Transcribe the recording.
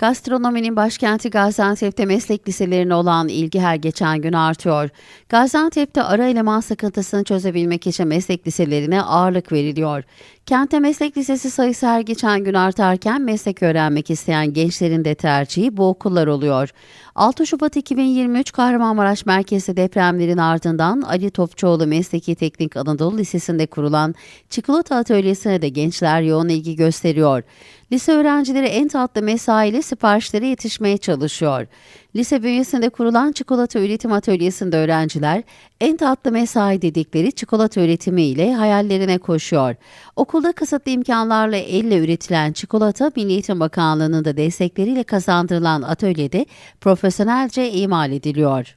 Gastronominin başkenti Gaziantep'te meslek liselerine olan ilgi her geçen gün artıyor. Gaziantep'te ara eleman sıkıntısını çözebilmek için meslek liselerine ağırlık veriliyor. Kente meslek lisesi sayısı her geçen gün artarken meslek öğrenmek isteyen gençlerin de tercihi bu okullar oluyor. 6 Şubat 2023 Kahramanmaraş merkezli depremlerin ardından Ali Topçuoğlu Mesleki Teknik Anadolu Lisesi'nde kurulan çikolata atölyesine de gençler yoğun ilgi gösteriyor. Lise öğrencileri en tatlı mesaiyle siparişlere yetişmeye çalışıyor. Lise bünyesinde kurulan çikolata üretim atölyesinde öğrenciler en tatlı mesai dedikleri çikolata üretimi ile hayallerine koşuyor. Okulda kısıtlı imkanlarla elle üretilen çikolata Milli Eğitim Bakanlığı'nın da destekleriyle kazandırılan atölyede profesyonelce imal ediliyor.